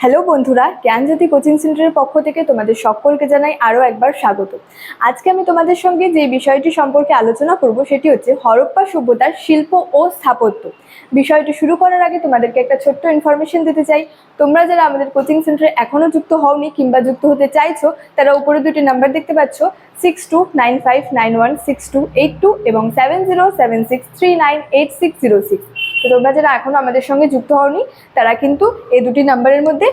Hello বন্ধুরা, জ্ঞানজ্যোতি coaching সেন্টারের পক্ষ থেকে তোমাদের সকলকে জানাই আরও একবার স্বাগত। আজকে আমি তোমাদের সঙ্গে যে বিষয়টি সম্পর্কে আলোচনা করব সেটি হচ্ছে হরপ্পা সভ্যতার শিল্প ও স্থাপত্য। বিষয়টি শুরু করার আগে তোমাদেরকে একটা ছোট্ট ইনফরমেশন দিতে চাই। তোমরা যারা আমাদের কোচিং সেন্টারে এখনও যুক্ত হওনি কিংবা যুক্ত হতে চাইছো, তারা উপরে দুটি নাম্বার দেখতে পাচ্ছ six two nine five nine one six two eight two এবং seven zero seven six three nine eight six zero six তো তোমরা যারা এখনও আমাদের সঙ্গে যুক্ত হওনি, তারা কিন্তু এই দুটি নাম্বারের মধ্যে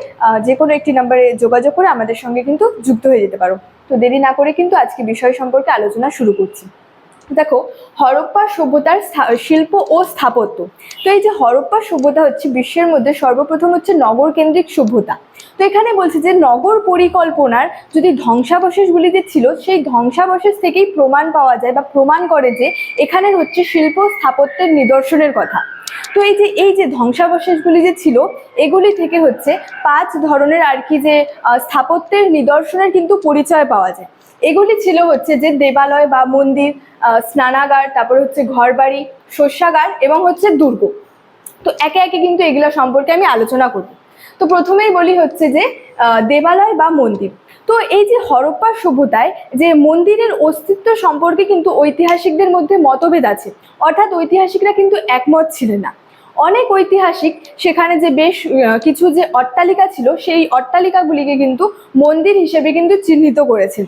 যে কোনো একটি নাম্বারে যোগাযোগ করে আমাদের সঙ্গে কিন্তু যুক্ত হয়ে যেতে পারো। তো দেরি না করে কিন্তু আজকে বিষয় সম্পর্কে আলোচনা শুরু করছি। দেখো, হরপ্পা সভ্যতার শিল্প ও স্থাপত্য। তো এই যে হরপ্পা সভ্যতা হচ্ছে বিশ্বের মধ্যে সর্বপ্রথম হচ্ছে নগর কেন্দ্রিক সভ্যতা। তো এখানে বলছে যে নগর পরিকল্পনার যদি ধ্বংসাবশেষগুলি যে ছিল, সেই ধ্বংসাবশেষ থেকেই প্রমাণ পাওয়া যায় বা প্রমাণ করে যে এখানে হচ্ছে শিল্প স্থাপত্যের নিদর্শনের কথা। তো এই যে এই যে ধ্বংসাবশেষগুলি যে ছিল, এগুলি থেকে হচ্ছে পাঁচ ধরনের আর কি যে স্থাপত্যের নিদর্শনের কিন্তু পরিচয় পাওয়া যায়। এগুলি ছিল হচ্ছে যে দেবালয় বা মন্দির স্নানাগার, তারপর হচ্ছে ঘরবাড়ি, শস্যাগার এবং হচ্ছে দুর্গ। তো একে একে কিন্তু এগুলো সম্পর্কে আমি আলোচনা করব। তো প্রথমেই বলি হচ্ছে যে দেবালয় বা মন্দির। তো এই যে হরপ্পা সভ্যতায় যে মন্দিরের অস্তিত্ব সম্পর্কে কিন্তু ঐতিহাসিকদের মধ্যে মতভেদ আছে। অর্থাৎ ঐতিহাসিকরা কিন্তু একমত ছিলেন না। অনেক ঐতিহাসিক সেখানে যে বেশ কিছু যে অট্টালিকা ছিল, সেই অট্টালিকাগুলিকে কিন্তু মন্দির হিসেবে কিন্তু চিহ্নিত করেছেন।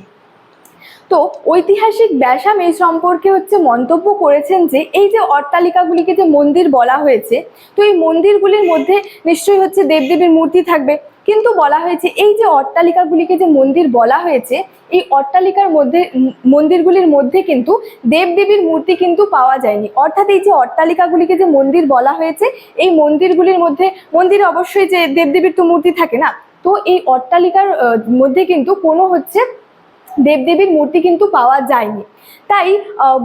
তো ঐতিহাসিক ব্যাসাম এই সম্পর্কে হচ্ছে মন্তব্য করেছেন যে এই যে অট্টালিকাগুলিকে যে মন্দির বলা হয়েছে, তো এই মন্দিরগুলির মধ্যে নিশ্চয়ই হচ্ছে দেবদেবীর মূর্তি থাকবে। কিন্তু বলা হয়েছে এই যে অট্টালিকাগুলিকে যে মন্দির বলা হয়েছে, এই অট্টালিকার মধ্যে, মন্দিরগুলির মধ্যে কিন্তু দেবদেবীর মূর্তি কিন্তু পাওয়া যায়নি। অর্থাৎ এই যে অট্টালিকাগুলিকে যে মন্দির বলা হয়েছে, এই মন্দিরগুলির মধ্যে, মন্দিরে অবশ্যই যে দেবদেবীর তো মূর্তি থাকে না। তো এই অট্টালিকার মধ্যে কিন্তু কোনো হচ্ছে দেবদেবীর মূর্তি কিন্তু পাওয়া যায়নি। তাই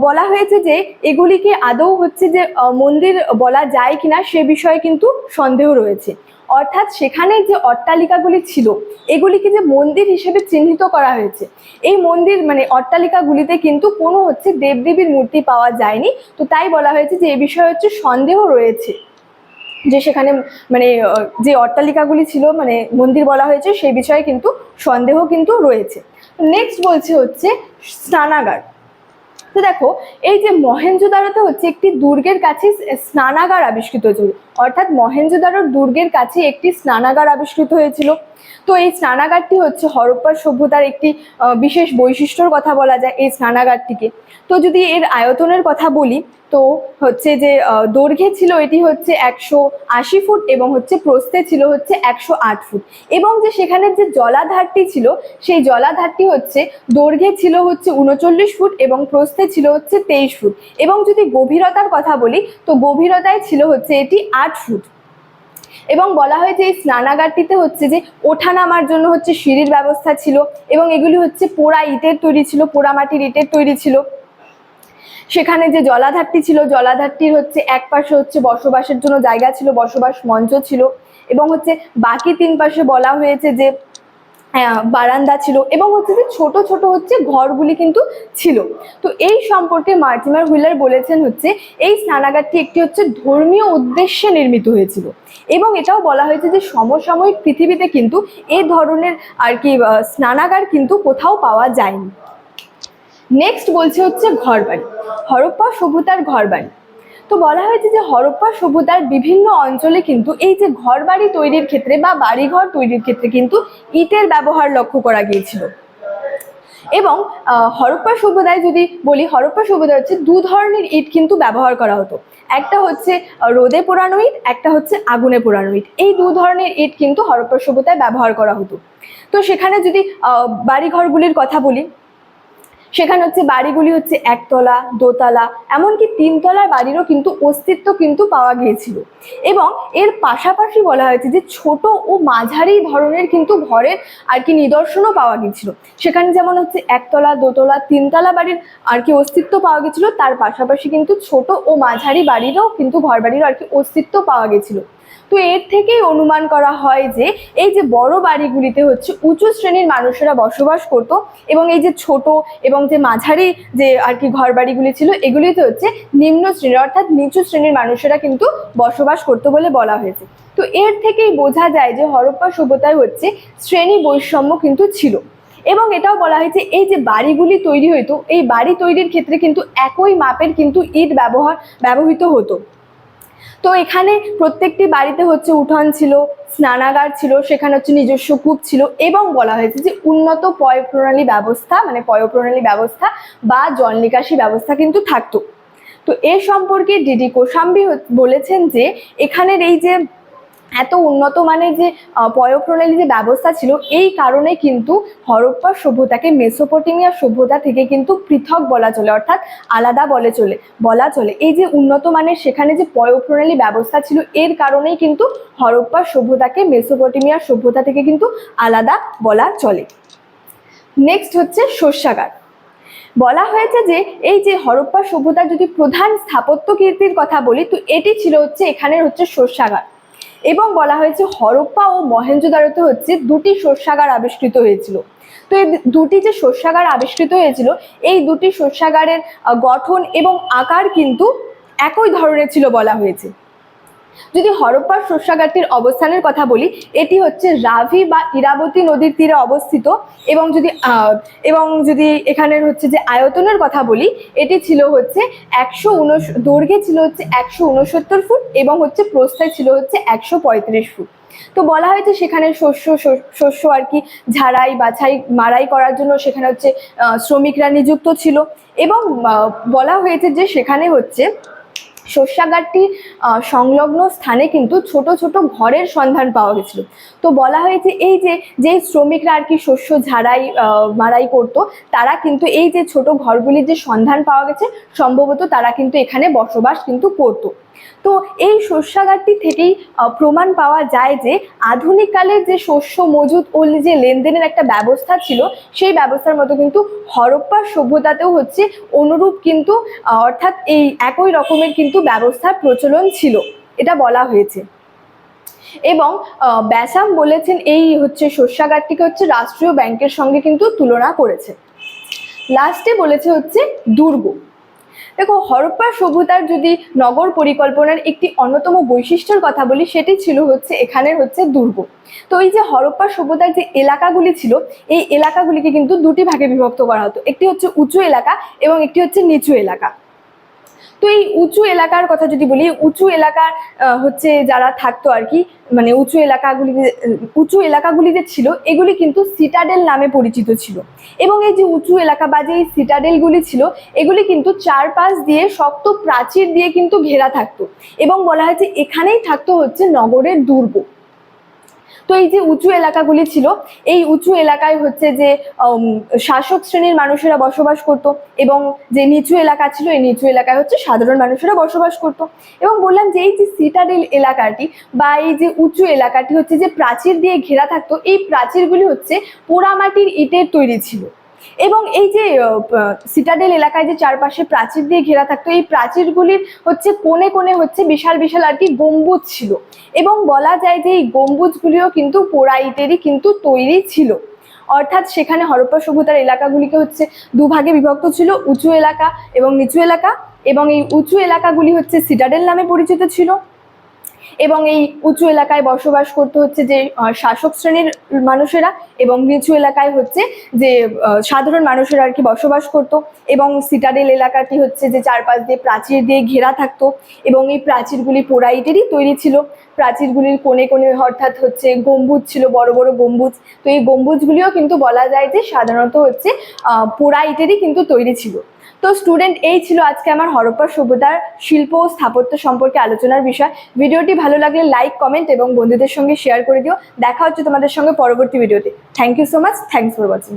বলা হয়েছে যে এগুলিকে আদৌ হচ্ছে যে মন্দির বলা যায় কিনা সে বিষয়ে কিন্তু সন্দেহ রয়েছে। অর্থাৎ সেখানে যে অট্টালিকাগুলি ছিল, এগুলিকে যে মন্দির হিসেবে চিহ্নিত করা হয়েছে, এই মন্দির মানে অট্টালিকাগুলিতে কিন্তু কোনো হচ্ছে দেবদেবীর মূর্তি পাওয়া যায়নি। তো তাই বলা হয়েছে যে এ বিষয়ে হচ্ছে সন্দেহ রয়েছে যে সেখানে মানে যে অট্টালিকাগুলি ছিল মানে মন্দির বলা হয়েছে, সেই বিষয়ে কিন্তু সন্দেহ কিন্তু রয়েছে। নেক্সট বলছে হচ্ছে স্নানাগার। তো দেখো, এই যে মহেঞ্জোদারোতে হচ্ছে একটি দুর্গের কাছে স্নানাগার আবিষ্কৃত হয়েছিল। অর্থাৎ মহেঞ্জোদারোর দুর্গের কাছে একটি স্নানাগার আবিষ্কৃত হয়েছিল। তো এই স্নানাগারটি হচ্ছে হরপ্পা সভ্যতার একটি বিশেষ বৈশিষ্ট্যর কথা বলা যায় এই স্নানাগারটিকে। তো যদি এর আয়তনের কথা বলি, তো হচ্ছে যে দৈর্ঘ্যে ছিল এটি হচ্ছে একশো আশি ফুট এবং হচ্ছে প্রস্থে ছিল হচ্ছে একশো আট ফুট। এবং যে সেখানে যে জলাধারটি ছিল, সেই জলাধারটি হচ্ছে দৈর্ঘ্যে ছিল হচ্ছে উনচল্লিশ ফুট এবং প্রস্থে ছিল হচ্ছে তেইশ ফুট। এবং যদি গভীরতার কথা বলি, তো গভীরতায় ছিল হচ্ছে এটি আট ফুট। এবং বলা হয়েছে এই স্নানাগারটিতে হচ্ছে যে ওঠা নামার জন্য হচ্ছে সিঁড়ির ব্যবস্থা ছিল এবং এগুলি হচ্ছে পোড়া ইটের তৈরি ছিল, পোড়া মাটির ইটের তৈরি ছিল। সেখানে যে জলাধারটি ছিল, জলাধারটির হচ্ছে এক পাশে হচ্ছে বসবাসের জন্য জায়গা ছিল, বসবাস মঞ্চ ছিল এবং হচ্ছে বাকি তিন পাশে বলা হয়েছে যে বারান্দা ছিল এবং হচ্ছে যে ছোট ছোট হচ্ছে ঘরগুলি কিন্তু ছিল। তো এই সম্পর্কে মার্টিমার হুইলার বলেছেন হচ্ছে, এই স্নানাগারটি একটি হচ্ছে ধর্মীয় উদ্দেশ্যে নির্মিত হয়েছিল। এবং এটাও বলা হয়েছে যে সমসাময়িক পৃথিবীতে কিন্তু এই ধরনের আর কি স্নানাগার কিন্তু কোথাও পাওয়া যায়নি। নেক্সট বলছে হচ্ছে ঘরবাড়ি। হরপ্পা সভ্যতার ঘরবাড়ি। তো বলা হয়েছে যে হরপ্পা, সভ্যতার বিভিন্ন অঞ্চলে কিন্তু এই যে ঘর বাড়ি তৈরির ক্ষেত্রে বা বাড়িঘর তৈরির ক্ষেত্রে কিন্তু ইটের ব্যবহার লক্ষ্য করা গিয়েছিল। এবং হরপ্পা সভ্যতায় যদি বলি, হরপ্পা সভ্যতায় হচ্ছে দু ধরনের ইট কিন্তু ব্যবহার করা হতো। একটা হচ্ছে রোদে পোড়ানো ইট, একটা হচ্ছে আগুনে পোড়ানো ইট। এই দু ধরনের ইট কিন্তু হরপ্পা সভ্যতায় ব্যবহার করা হতো। তো সেখানে যদি বাড়িঘরগুলির কথা বলি সেখানে হচ্ছে বাড়িগুলি হচ্ছে একতলা, দোতলা, এমনকি তিনতলার বাড়িরও কিন্তু অস্তিত্ব কিন্তু পাওয়া গিয়েছিল। এবং এর পাশাপাশি বলা হয়েছে যে ছোট ও মাঝারি ধরনের কিন্তু ঘরের আর কি নিদর্শনও পাওয়া গিয়েছিল। সেখানে যেমন হচ্ছে একতলা, দোতলা, তিনতলা বাড়ির আর কি অস্তিত্ব পাওয়া গেছিল তার পাশাপাশি কিন্তু ছোট ও মাঝারি বাড়িরও কিন্তু ঘর বাড়িরও আর কি অস্তিত্ব পাওয়া গেছিল তো এর থেকেই অনুমান করা হয় যে এই যে বড় বাড়িগুলিতে হচ্ছে উঁচু শ্রেণির মানুষেরা বসবাস করত এবং এই যে ছোট এবং যে মাঝারি যে আর কি ঘর বাড়িগুলি ছিল, এগুলিতে হচ্ছে নিম্ন শ্রেণির অর্থাৎ নিচু শ্রেণির মানুষেরা কিন্তু বসবাস করতো বলে বলা হয়েছে। তো এর থেকেই বোঝা যায় যে হরপ্পা সভ্যতায় হচ্ছে শ্রেণি বৈষম্য কিন্তু ছিল। এবং এটাও বলা হয়েছে এই যে বাড়িগুলি তৈরি হতো এই বাড়ি তৈরির ক্ষেত্রে কিন্তু একই মাপের কিন্তু ইট ব্যবহার ব্যবহৃত হতো। তো এখানে প্রত্যেকটি বাড়িতে হচ্ছে উঠান ছিল, স্নানাগার ছিল, সেখানে হচ্ছে নিজস্ব কূপ ছিল এবং বলা হয়েছে যে উন্নত পয় প্রণালী ব্যবস্থা মানে পয় প্রণালী ব্যবস্থা বা জল নিকাশি ব্যবস্থা কিন্তু থাকতো। তো এ সম্পর্কে ডিডি কোশাম্বি বলেছেন যে এখানের এই যে এত উন্নত মানের যে পয়ঃপ্রণালী যে ব্যবস্থা ছিল, এই কারণে কিন্তু হরপ্পা সভ্যতাকে মেসোপটেমিয়া সভ্যতা থেকে কিন্তু পৃথক বলা চলে, অর্থাৎ আলাদা বলে চলে, বলা চলে। এই যে উন্নত মানের সেখানে যে পয়ঃপ্রণালী ব্যবস্থা ছিল, এর কারণেই কিন্তু হরপ্পা সভ্যতাকে মেসোপটেমিয়া সভ্যতা থেকে কিন্তু আলাদা বলা চলে। নেক্সট হচ্ছে শস্যাগার। বলা হয়েছে যে, এই যে হরপ্পা সভ্যতার যদি প্রধান স্থাপত্য কীর্তির কথা বলি, তো এটি ছিল হচ্ছে, এখানের হচ্ছে শস্যাগার। এবং বলা হয়েছে হরপ্পা ও মহেঞ্জোদারোতে হচ্ছে দুটি শস্যাগার আবিষ্কৃত হয়েছিল। তো এই দুটি যে শস্যাগার আবিষ্কৃত হয়েছিল, এই দুটি শস্যাগারের গঠন এবং আকার কিন্তু একই ধরনের ছিল বলা হয়েছে। যদি হরপ্পার শস্যাগারটির অবস্থানের কথা বলি, এটি হচ্ছে রাভি বা ইরাবতী নদীর তীরে অবস্থিত এবং যদি এবং যদি এখানের হচ্ছে যে আয়তনের কথা বলি, এটি ছিল হচ্ছে একশো দৈর্ঘ্যে ছিল হচ্ছে একশো উনসত্তর ফুট এবং হচ্ছে প্রস্থায় ছিল হচ্ছে একশো পঁয়ত্রিশ ফুট। তো বলা হয়েছে সেখানে শস্য, শস্য- আর কি ঝাড়াই, বাছাই, মাড়াই করার জন্য সেখানে হচ্ছে শ্রমিকরা নিযুক্ত ছিল এবং বলা হয়েছে যে সেখানে হচ্ছে শস্যাগারটি সংলগ্ন স্থানে কিন্তু ছোট ছোট ঘরের সন্ধান পাওয়া গেছিল। তো বলা হয়েছে এই যে যে শ্রমিকরা আর কি শস্য ঝাড়াই মারাই করতো, তারা কিন্তু এই যে ছোট ঘরগুলির যে সন্ধান পাওয়া গেছে, সম্ভবত তারা কিন্তু এখানে বসবাস কিন্তু করতো। তো এই শস্যাগারটি থেকেই প্রমাণ পাওয়া যায় যে আধুনিক কালের যে শস্য মজুদ ও যে লেনদেনের একটা ব্যবস্থা ছিল, সেই ব্যবস্থার মতো কিন্তু হরপ্পা সভ্যতাতেও হচ্ছে অনুরূপ কিন্তু অর্থাৎ এই একই রকমের কিন্তু ব্যবস্থার প্রচলন ছিল, এটা বলা হয়েছে। এবং ব্যাসাম বলেছেন এই হচ্ছে শস্যাগারটিকে হচ্ছে রাষ্ট্রীয় ব্যাংকের সঙ্গে কিন্তু তুলনা করেছে। লাস্টে বলেছে হচ্ছে দুর্গ। দেখো হরপ্পা সভ্যতার যদি নগর পরিকল্পনার একটি অন্যতম বৈশিষ্ট্যের কথা বলি, সেটি ছিল হচ্ছে এখানের হচ্ছে দুর্গ। তো এই যে হরপ্পা সভ্যতার যে এলাকাগুলি ছিল, এই এলাকাগুলিকে কিন্তু দুটি ভাগে বিভক্ত করা হতো। একটি হচ্ছে উঁচু এলাকা এবং একটি হচ্ছে নিচু এলাকা। তো এই উঁচু এলাকার কথা যদি বলি, উঁচু এলাকার হচ্ছে যারা থাকতো আর কি মানে উঁচু এলাকাগুলি উঁচু এলাকাগুলি যে ছিল, এগুলি কিন্তু সিটাডেল নামে পরিচিত ছিল। এবং এই যে উঁচু এলাকা বা যে এই সিটাডেলগুলি ছিল, এগুলি কিন্তু চারপাশ দিয়ে শক্ত প্রাচীর দিয়ে কিন্তু ঘেরা থাকতো। এবং বলা হয়েছে এখানেই থাকতো হচ্ছে নগরের দুর্গ। তো এই যে উঁচু এলাকাগুলি ছিল, এই উঁচু এলাকায় হচ্ছে যে শাসক শ্রেণির মানুষেরা বসবাস করত এবং যে নিচু এলাকা ছিল, এই নিচু এলাকায় হচ্ছে সাধারণ মানুষেরা বসবাস করত। এবং বললাম যে এই যে সিটাডেল এলাকাটি বা এই যে উঁচু এলাকাটি হচ্ছে যে প্রাচীর দিয়ে ঘেরা থাকতো, এই প্রাচীরগুলি হচ্ছে পোড়ামাটির ইটের তৈরি ছিল। এবং এই যে সিটাডেল এলাকায় যে চারপাশে প্রাচীর দিয়ে ঘেরা থাকতো, এই প্রাচীরগুলির হচ্ছে কোণে কোণে হচ্ছে বিশাল বিশাল আর কি গম্বুজ ছিল। এবং বলা যায় যে এই গম্বুজগুলিও কিন্তু পোড়া ইটেরই কিন্তু তৈরি ছিল। অর্থাৎ সেখানে হরপ্পা সভ্যতার এলাকাগুলিকে হচ্ছে দুভাগে বিভক্ত ছিল, উঁচু এলাকা এবং নিচু এলাকা। এবং এই উঁচু এলাকাগুলি হচ্ছে সিটাডেল নামে পরিচিত ছিল। এবং এই উঁচু এলাকায় বসবাস করতে হচ্ছে যে শাসক শ্রেণির মানুষেরা এবং নিচু এলাকায় হচ্ছে যে সাধারণ মানুষেরা আর কি বসবাস করতো এবং সিটাডেল এলাকাটি হচ্ছে যে চারপাশ দিয়ে প্রাচীর দিয়ে ঘেরা থাকতো এবং এই প্রাচীরগুলি পোড়া ইটেরই তৈরি ছিল। প্রাচীরগুলির কোণে কোণে অর্থাৎ হচ্ছে গম্বুজ ছিল বড় বড় গম্বুজ। তো এই গম্বুজগুলিও কিন্তু বলা যায় যে সাধারণত হচ্ছে আহ, পোড়া ইটেরই কিন্তু তৈরি ছিল। তো স্টুডেন্ট এই ছিল আজকে আমার হরপ্পা সভ্যতার শিল্প ও স্থাপত্য সম্পর্কে আলোচনার বিষয়। ভিডিওটি ভালো লাগলে লাইক কমেন্ট এবং বন্ধুদের সঙ্গে শেয়ার করে দিও। দেখা হচ্ছে তোমাদের সঙ্গে পরবর্তী ভিডিওতে thank you so much thanks for watching